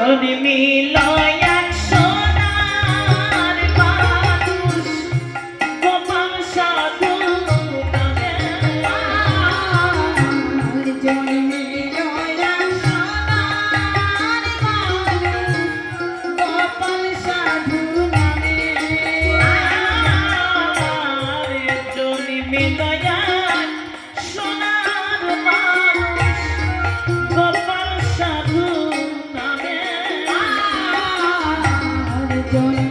জন্মিল এক don't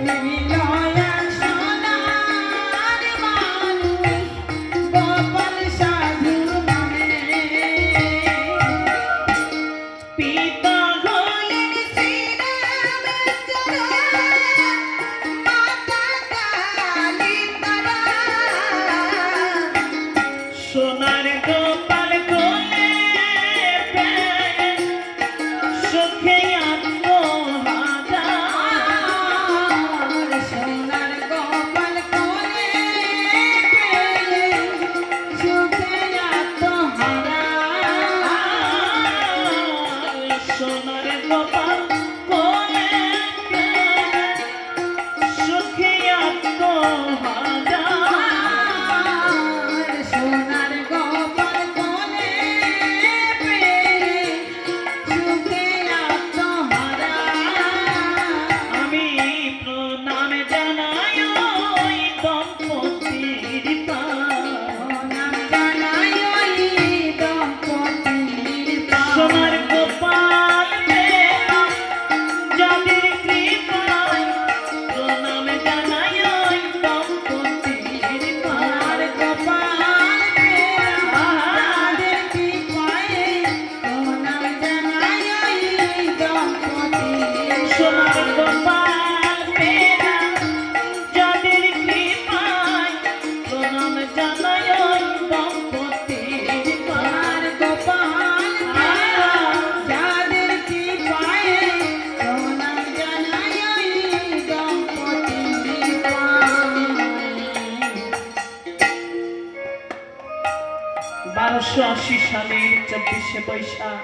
সালের চব্বিশে বৈশাখ।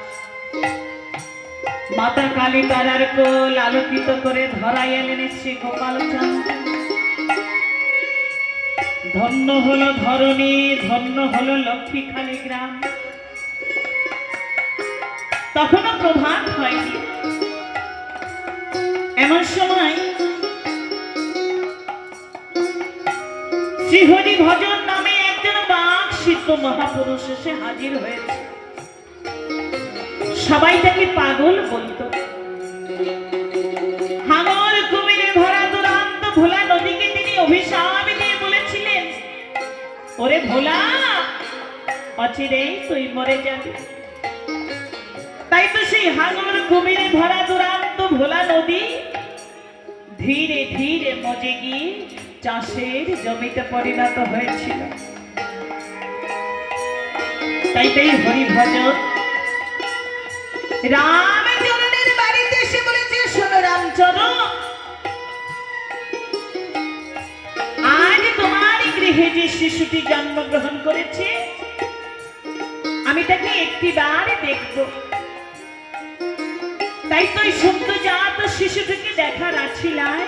মাতা কালী তারার কোল আলোকিত করে ধরাই এলেন শ্রী ধন্য হলো ধরণী, ধন্য হলো লক্ষ্মীখালী গ্রাম। তখনও প্রভাত হয়নি। এমন সময় শ্রীহরি ভজন সিদ্ধ মহাপুরুষ এসে হাজির হয়েছে। সবাই তাকে পাগল বলত। হাঙর দুরান্ত ভোলা নদীকে তিনি অভিশাপ দিয়ে বলেছিলেন, ওরে ভোলা, অচিরেই তুই মরে যাবি। তাই তো সেই হাঙর কুমিরে ভরা দুরান্ত ভোলা নদী ধীরে ধীরে মজে গিয়ে চাষের জমিতে পরিণত হয়েছিল। তাই হরি ভজন। রামচরণের বাড়িতে এসে বলেছে, শোনো রামচরণ আজ তোমার গৃহে যে শিশুটি জন্মগ্রহণ করেছে, আমি তাকে একটিবার দেখব। তাই তো এই সদ্যজাত শিশুটিকে দেখার আছিলায়।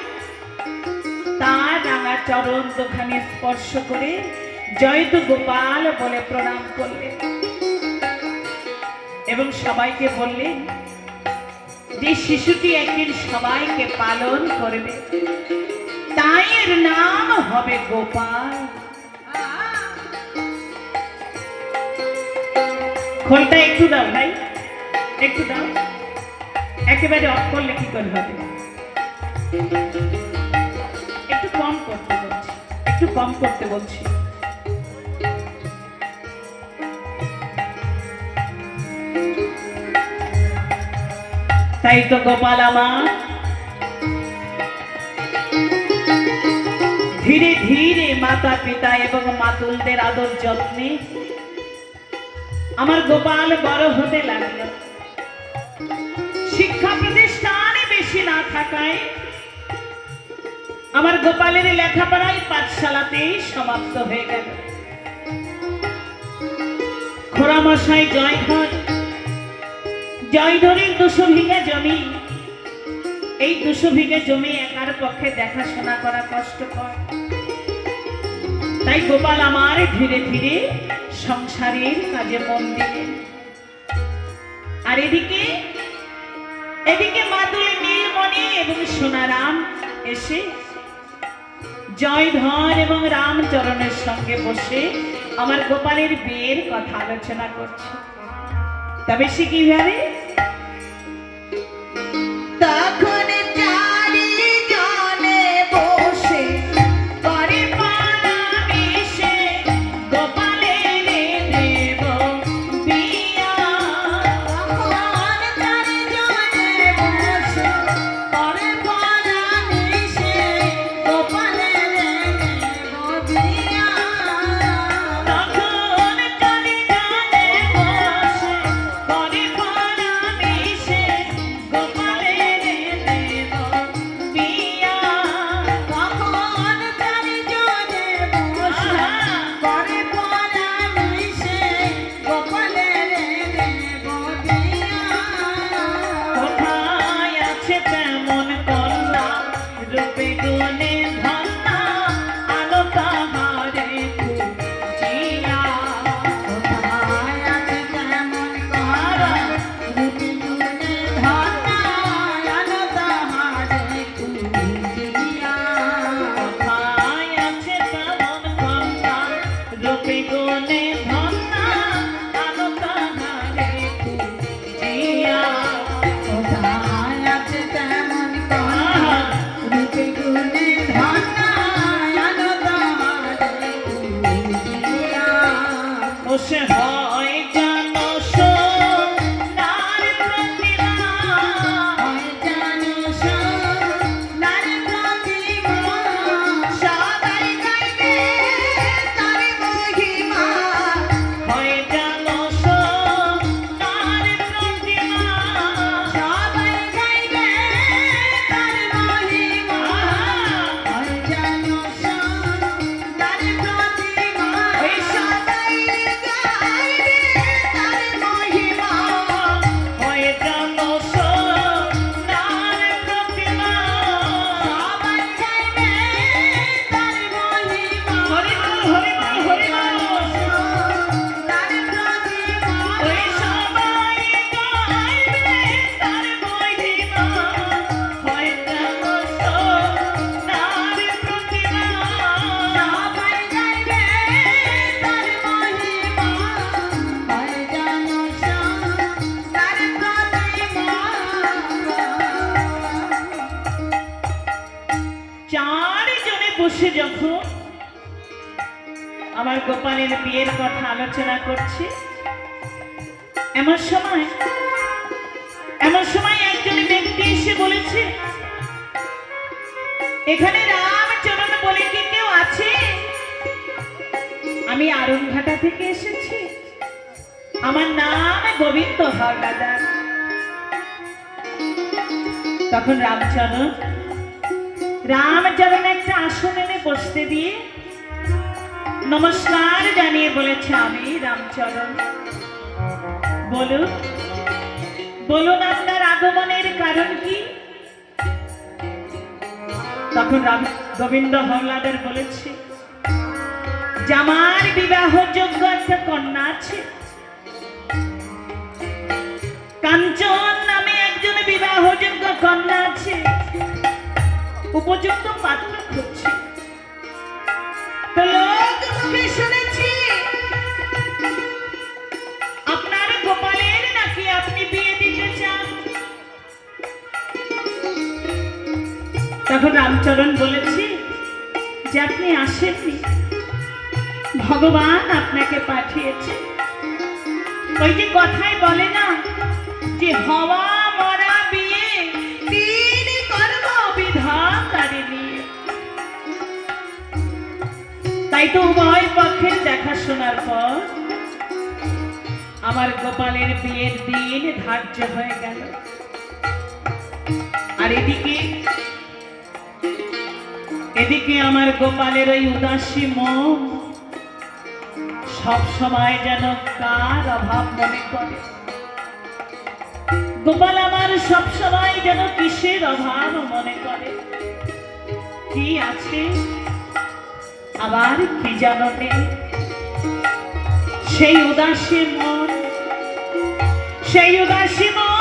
তার রাঙা চরণ দোকানে স্পর্শ করে জয়ত গোপাল বলে প্রণাম করলেন। এবং সবাইকে বললেন যে শিশুটি একদিন সবাইকে পালন করবে। তাই এর নাম হবে গোপাল। খোলটা একটু দাও ভাই, একটু দাও। একেবারে অফ করলে কি করে হবে? একটু কম করতে বলছি, একটু কম করতে বলছি। তাই তো গোপাল আমার। ধীরে ধীরে মাতা পিতা এবং মাতুলদের আদর যত্নে আমার গোপাল বড় হতে লাগল। শিক্ষা প্রতিষ্ঠানে বেশি না থাকায় আমার গোপালের লেখাপড়াই পাঠশালাতেই সমাপ্ত হয়ে গেল। খোড়ামশাই জয়ধর জয়ধরের দুশো বিঘা জমি। এই দুশো বিঘা জমি একার পক্ষে দেখাশোনা করা কষ্টকর। তাই গোপাল আমার ধীরে ধীরে সংসারের কাজে মন দিলেন। আর এদিকে এদিকে মাতুল নীলমণি এবং সোনারাম এসে জয়ধর এবং রামচরণের সঙ্গে বসে আমার গোপালের বিয়ের কথা আলোচনা করছে। তবে সে কীভাবে? তখন রূপে গুণে ধন্যা আলো বসে যখন আমার গোপালের বিয়ের কথা আলোচনা করছে, এমন সময় এমন সময় একজন ব্যক্তি এসে বলেছে, এখানে রামচরণ বলে কি কেউ আছে? আমি আরংঘাটা থেকে এসেছি। আমার নাম গোবিন্দ হরদাদার তখন রামচরণ রামচরণ একটা আসন এনে বসতে দিয়ে নমস্কার জানিয়ে বলেছে আমি রামচরণ। বলুন বলুন আপনার আগমনের কারণ কি? তখন রাম গোবিন্দ হল্লাদের বলেছে যে আমার বিবাহযোগ্য একটা কন্যা আছে। কাঞ্চন নামে একজন বিবাহযোগ্য কন্যা আছে। উপযুক্ত পাত্র খুঁজছে তখন রামচরণ বলেছি যে আপনি আসেননি। ভগবান আপনাকে পাঠিয়েছে। ওই যে কথাই বলে না যে হওয়া তাই তো উভয় পক্ষের দেখাশোনার পর আমার গোপালের বিয়ের দিন ধার্য হয়ে গেল। আর এদিকে এদিকে আমার গোপালের ওই উদাসী মন সব সময় যেন কার অভাব মনে করে। গোপাল আমার সব সময় যেন কিসের অভাব মনে করে? কি আছে? আবার কি জানতে সেই উদাসী মন সেই উদাসী মন